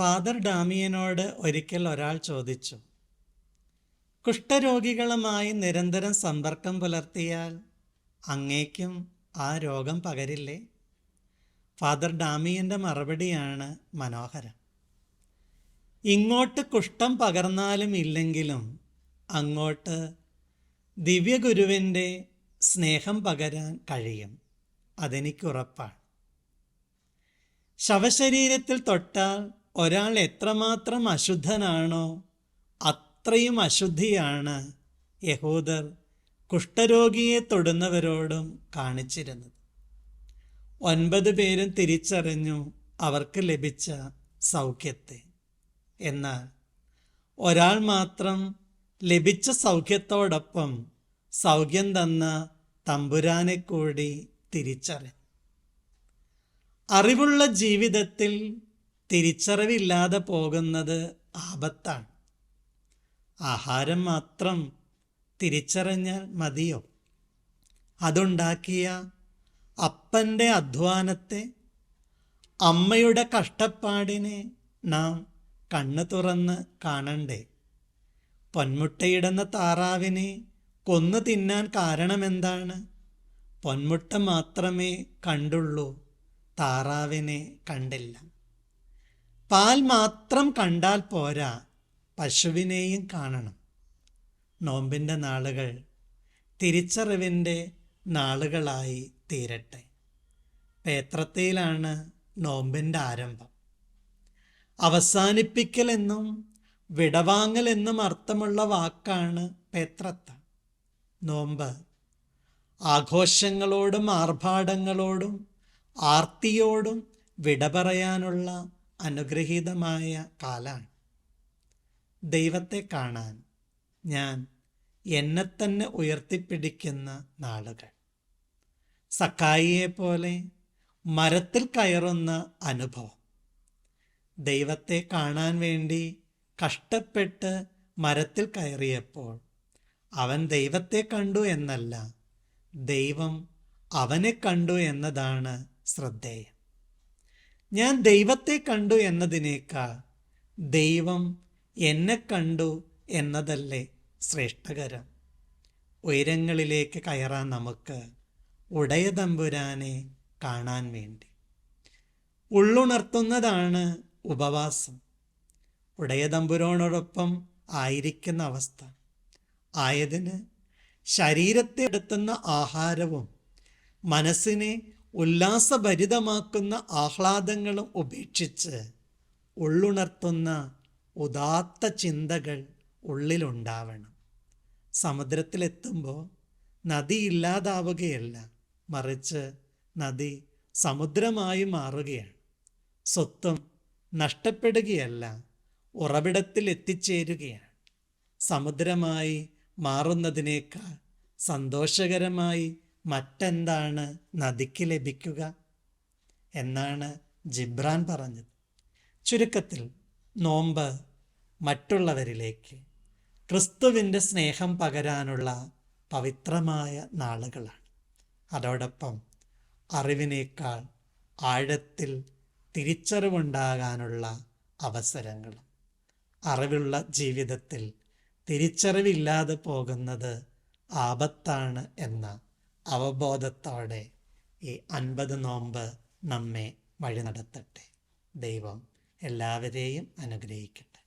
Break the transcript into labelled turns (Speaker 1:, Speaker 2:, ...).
Speaker 1: Father ഡാമിയനോട് ഒരിക്കൽ ഒരാൾ ചോദിച്ചു കുഷ്ഠരോഗികളുമായി നിരന്തരം സമ്പർക്കം പുലർത്തിയാൽ അങ്ങേക്കും ആ രോഗം പകരില്ലേ? ഫാദർ ഡാമിയന്റെ മറുപടിയാണ് മനോഹരം. ഇങ്ങോട്ട് കുഷ്ഠം പകർന്നാലും ഇല്ലെങ്കിലും അങ്ങോട്ട് ദിവ്യഗുരുവിന്റെ സ്നേഹം പകരാൻ കഴിയും. അതെനിക്കുറപ്പാണ്. ശവശരീരത്തിൽ തൊട്ടാൽ ഒരാൾ എത്രമാത്രം അശുദ്ധനാണോ അത്രയും അശുദ്ധിയാണ് യഹൂദർ കുഷ്ഠരോഗിയെ തൊടുന്നവരോടും കാണിച്ചിരുന്നത്. ഒൻപത് പേരും തിരിച്ചറിഞ്ഞു അവർക്ക് ലഭിച്ച സൗഖ്യത്തെ. എന്നാൽ ഒരാൾ മാത്രം ലഭിച്ച സൗഖ്യത്തോടൊപ്പം സൗഖ്യം തന്ന തമ്പുരാനെ കൂടി തിരിച്ചറിഞ്ഞു. അറിവുള്ള ജീവിതത്തിൽ തിരിച്ചറിവില്ലാതെ പോകുന്നത് ആപത്താണ്. ആഹാരം മാത്രം തിരിച്ചറിഞ്ഞാൽ മതിയോ? അതുണ്ടാക്കിയ അപ്പന്റെ അധ്വാനത്തെ അമ്മയുടെ കഷ്ടപ്പാടിനെ നാം കണ്ണു തുറന്ന് കാണണ്ടേ? പൊന്മുട്ടയിടുന്ന താറാവിനെ കൊന്നു തിന്നാൻ കാരണമെന്താണ്? പൊന്മുട്ട മാത്രമേ കണ്ടുള്ളൂ താറാവിനെ കണ്ടില്ല. പാൽ മാത്രം കണ്ടാൽ പോരാ പശുവിനെയും കാണണം. നോമ്പിന്റെ നാളുകൾ തിരിച്ചറിവിന്റെ നാളുകളായി തീരട്ടെ. പേത്രത്തിയിലാണ് നോമ്പിന്റെ ആരംഭം. അവസാനിപ്പിക്കലെന്നും വിടവാങ്ങൽ എന്നും അർത്ഥമുള്ള വാക്കാണ് പേത്രത്ത. നോമ്പ് ആഘോഷങ്ങളോടും ആർഭാടങ്ങളോടും ആർത്തിയോടും വിട പറയാനുള്ള അനുഗ്രഹീതമായ കാലാണ്. ദൈവത്തെ കാണാൻ ഞാൻ എന്നെ തന്നെ ഉയർത്തിപ്പിടിക്കുന്ന നാളുകൾ. സക്കായിയെ പോലെ മരത്തിൽ കയറുന്ന അനുഭവം. ദൈവത്തെ കാണാൻ വേണ്ടി കഷ്ടപ്പെട്ട് മരത്തിൽ കയറിയപ്പോൾ അവൻ ദൈവത്തെ കണ്ടു എന്നല്ല ദൈവം അവനെ കണ്ടു എന്നതാണ് ശ്രദ്ധേയം. ഞാൻ ദൈവത്തെ കണ്ടു എന്നതിനേക്കാൾ ദൈവം എന്നെ കണ്ടു എന്നതല്ലേ ശ്രേഷ്ഠകരം. ഉയരങ്ങളിലേക്ക് കയറാൻ നമുക്ക് ഉടയ തമ്പുരാനെ കാണാൻ വേണ്ടി. ഉള്ളുണർത്തുന്നതാണ് ഉപവാസം. ഉടയ തമ്പുരാനോടൊപ്പം ആയിരിക്കുന്ന അവസ്ഥ. ആയതിന് ശരീരത്തെ എടുത്തുന്ന ആഹാരവും മനസ്സിനെ ഉല്ലാസഭരിതമാക്കുന്ന ആഹ്ലാദങ്ങളും ഉപേക്ഷിച്ച് ഉള്ളുണർത്തുന്ന ഉദാത്ത ചിന്തകൾ ഉള്ളിലുണ്ടാവണം. സമുദ്രത്തിലെത്തുമ്പോൾ നദി ഇല്ലാതാവുകയല്ല മറിച്ച് നദി സമുദ്രമായി മാറുകയാണ്. സ്വത്വം നഷ്ടപ്പെടുകയല്ല ഉറവിടത്തിൽ എത്തിച്ചേരുകയാണ്. സമുദ്രമായി മാറുന്നതിനേക്കാൾ സന്തോഷകരമായി മറ്റെന്താണ് നദിക്ക് ലഭിക്കുക എന്നാണ് ജിബ്രാൻ പറഞ്ഞത്. ചുരുക്കത്തിൽ നോമ്പ് മറ്റുള്ളവരിലേക്ക് ക്രിസ്തുവിന്റെ സ്നേഹം പകരാനുള്ള പവിത്രമായ നാളുകളാണ്. അതോടൊപ്പം അറിവിനേക്കാൾ ആഴത്തിൽ തിരിച്ചറിവുണ്ടാകാനുള്ള അവസരങ്ങളും. അറിവുള്ള ജീവിതത്തിൽ തിരിച്ചറിവില്ലാതെ പോകുന്നത് ആപത്താണ് എന്ന അവബോധത്തോടെ ഈ അൻപത് നോമ്പ് നമ്മെ വഴി നടത്തട്ടെ ദൈവം എല്ലാവരെയും അനുഗ്രഹിക്കട്ടെ.